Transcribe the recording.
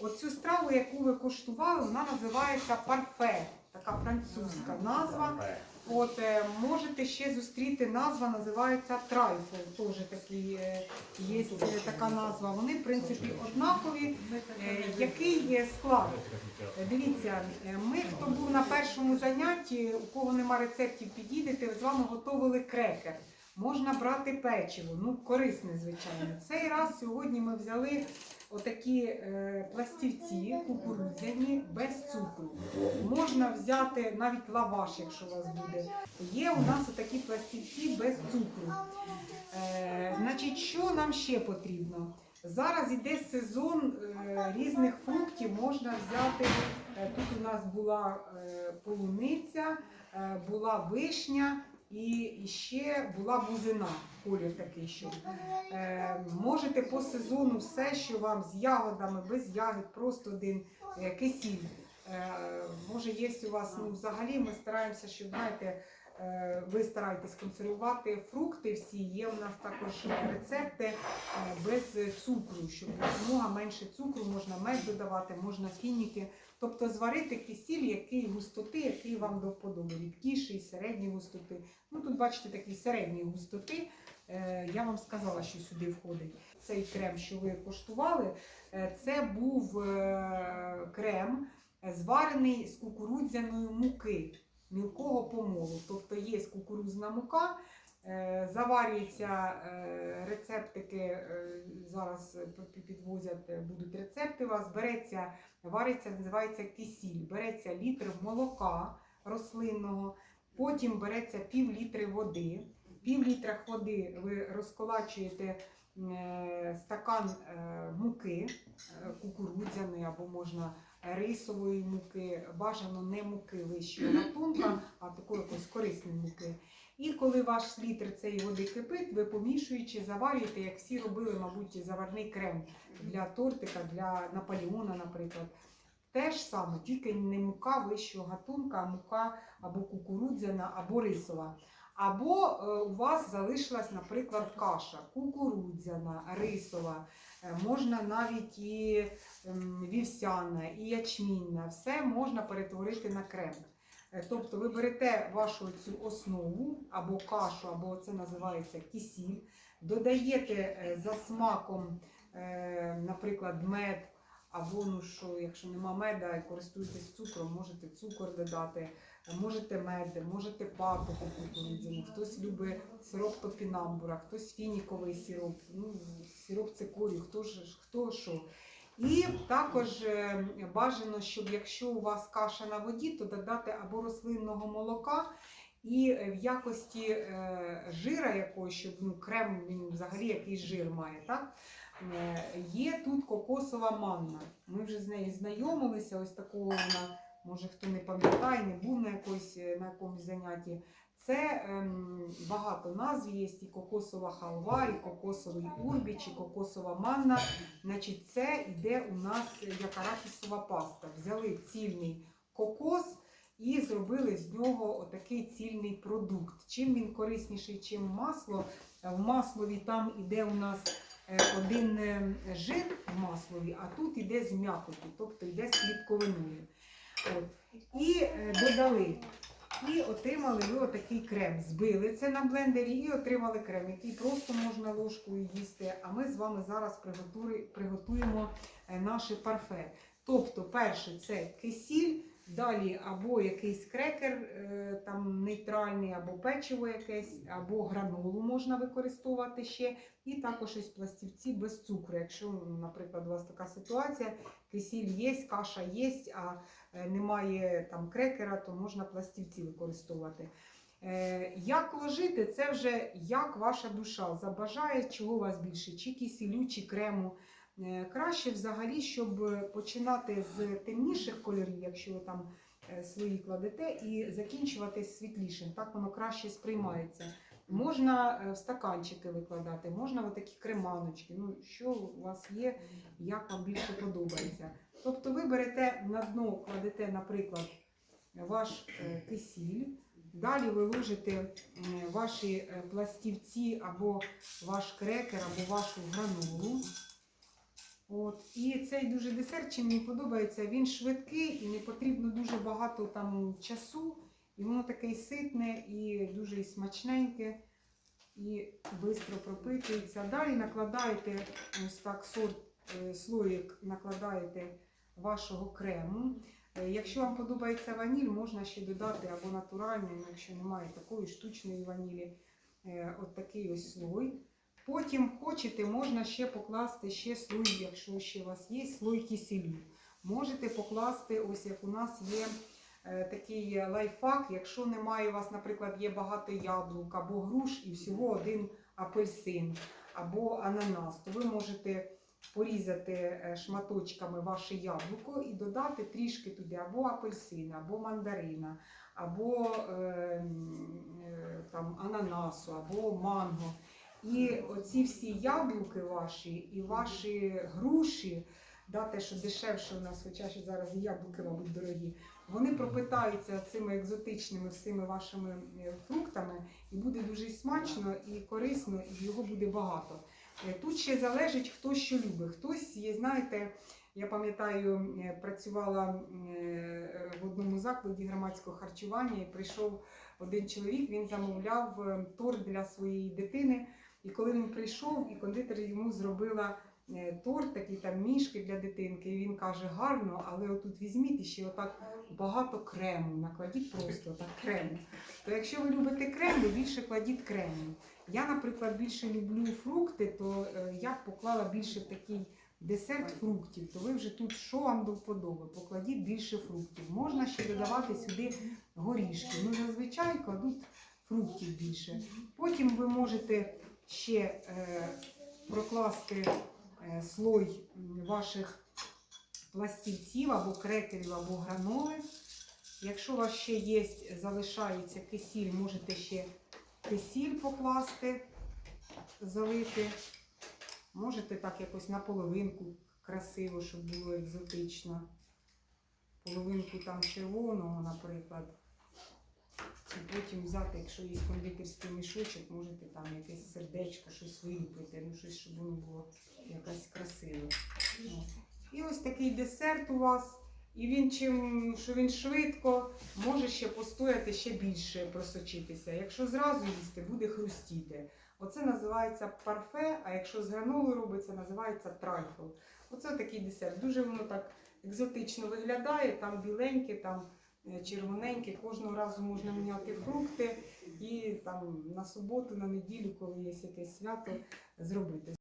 Оцю страву, яку ви куштували, вона називається парфе. Така французька назва. От е, можете ще зустріти назва, називається трайфл. Теж такий е, є е, така назва. Вони в принципі однакові. Який є склад? Дивіться, ми, хто був на першому занятті, у кого нема рецептів, підійдете, з вами готували крекер. Можна брати печиво, ну корисне, звичайно. Цей раз сьогодні ми взяли отакі е, пластівці кукурудзяні без цукру. Можна взяти навіть лаваш, якщо у вас буде. Є у нас отакі пластівці без цукру. Е, значить, що нам ще потрібно? Зараз іде сезон е, різних фруктів. Можна взяти. е, тут у нас була е, полуниця, е, була вишня і, ще була бузина. Колір такий, що е, можете по сезону все, що вам з ягодами, без ягід, просто один е, кисіль. Е, може, є у вас, ну взагалі ми стараємося, щоб знаєте, ви стараєтесь консервувати фрукти всі. Є у нас також рецепти е, без цукру, щоб якомога менше цукру, можна мед додавати, можна фініки. Тобто зварити кисіль, який густоти, який вам до вподоби, рідкіший, середньої густоти. Ну тут бачите такі середньої густоти. Е, Я вам сказала, що сюди входить цей крем, що ви коштували. Е, Це був е, крем е, зварений з кукурудзяної муки мілкого помолу. Тобто є кукурудзна мука, е, заварюються е, рецептики, е, зараз підвозять, будуть рецепти у вас. Береться, вариться, називається кисіль. Береться літр молока рослинного, потім береться пів літри води. Пів літра води ви розколачуєте стакан е, муки е, кукурудзяної або можна рисової муки, бажано не муки вищого гатунка, а такої якоїсь корисної муки. І коли ваш літр цієї води кипить, ви помішуючи, заварюєте, як всі робили, мабуть, заварний крем для тортика, для Наполеона, наприклад. Те ж саме, тільки не мука вищого гатунка, а мука або кукурудзяна, або рисова. Або е, у вас залишилась, наприклад, каша кукурудзяна, рисова, е, можна навіть і ем, вівсяна, і ячмінна. Все можна перетворити на крем. Е, Тобто ви берете вашу цю основу або кашу, або це називається кисіль, додаєте за смаком, наприклад, мед, або ну що, якщо нема меда і користуєтесь цукром, можете цукор додати, можете мед, можете паприку кукурудзяну, хтось любить сироп топінамбура, хтось фініковий сироп, ну, сироп цикорію, хто ж хто що. І також е, бажано, щоб якщо у вас каша на воді, то додати або рослинного молока, і е, в якості е, жира якогось, щоб ну, крем він взагалі якийсь жир має. Так? Е, Є тут кокосова манна. Ми вже з нею знайомилися. Ось такого вона, може хто не пам'ятає, не був на, якось, е, на якомусь занятті. Це ем, багато назв є, і кокосова халва, і кокосовий урбіч, і кокосова манна. Значить, це йде у нас як арахісова паста. Взяли цільний кокос і зробили з нього отакий цільний продукт. Чим він корисніший, чим масло. Е, В маслові там іде у нас один е, жир в маслові, а тут іде з м'якоті, тобто йде з клітковиною. І е, додали. І отримали ви отакий крем. Збили це на блендері і отримали крем, який просто можна ложкою їсти. А ми з вами зараз приготуємо е, наше парфе. Тобто, перше це кисіль, далі або якийсь крекер е, там нейтральний, або печиво якесь, або гранолу можна використовувати ще. І також ось пластівці без цукру. Якщо, наприклад, у вас така ситуація, кисіль є, каша є, а е, немає там крекера, то можна пластівці використовувати. Е, Як ложити, це вже як ваша душа забажає, чого у вас більше, чи кисілю, чи крему. Е, Краще взагалі, щоб починати з темніших кольорів, якщо ви там е, свої кладете, і закінчувати світлішим. Так воно краще сприймається. Можна е, в стаканчики викладати, можна в такі креманочки. Ну, що у вас є, як вам більше подобається. Тобто ви берете на дно, кладете, наприклад, ваш кисіль. Далі ви ложите ваші пластівці або ваш крекер, або вашу гранолу. Цей дуже десерт, чим мені подобається, він швидкий і не потрібно дуже багато там часу. І воно таке і ситне, і дуже і смачненьке, і швидко пропитується. Далі накладаєте ось так сорт, е, слоїк накладаєте вашого крему. Е, Якщо вам подобається ваніль, можна ще додати або натуральний, ну, якщо немає такої штучної ванілі, е, от такий ось слой. Потім хочете, можна ще покласти ще слой, якщо ще у вас є, слой киселю. Можете покласти, ось як у нас є е, такий лайфхак, якщо немає у вас, наприклад, є багато яблук або груш і всього один апельсин або ананас, то ви можете порізати е, шматочками ваше яблуко і додати трішки туди або апельсина, або мандарина, або е, е, там, ананасу, або манго. І оці всі яблуки ваші і ваші груші, да, те, що дешевше у нас, хоча ще зараз і яблуки, мабуть, дорогі, вони пропитаються цими екзотичними всіми вашими е, фруктами, і буде дуже смачно і корисно, і його буде багато. Е, Тут ще залежить, хто що любить. Хтось є, знаєте, я пам'ятаю, е, працювала в одному закладі громадського харчування і прийшов один чоловік, він замовляв торт для своєї дитини. І коли він прийшов, і кондитер йому зробила е, торт, такі там мішки для дитинки, і він каже, гарно, але отут візьміть і ще отак багато крему, накладіть просто так крему. То якщо ви любите крем, ви більше кладіть крему. Я, наприклад, більше люблю фрукти, то е, я б поклала більше такий десерт фруктів, то ви вже тут що вам до вподоби, покладіть більше фруктів. Можна ще додавати сюди горішки. Ну, зазвичай кладуть фруктів більше. Потім ви можете ще е, прокласти е, слой ваших пластівців або крекерів, або граноли. Якщо у вас ще є, залишається кисіль, можете ще кисіль покласти, залити. Можете так якось на половинку красиво, щоб було екзотично. Половинку там червоного, наприклад. І потім взяти, якщо є кондитерський мішочок, можете там якесь сердечко, щось виліпити, ну щось, щоб воно було якось красиве. І ось такий десерт у вас. І він чим, що він швидко, може ще постояти ще більше просочитися. Якщо зразу їсти, буде хрустіти. Оце називається парфе, а якщо з гранолою робиться, називається трайфл. Оце такий десерт. Дуже воно так екзотично виглядає, там біленьке, там червоненьке. Кожного разу можна міняти фрукти і там на суботу, на неділю, коли є якесь свято, зробити.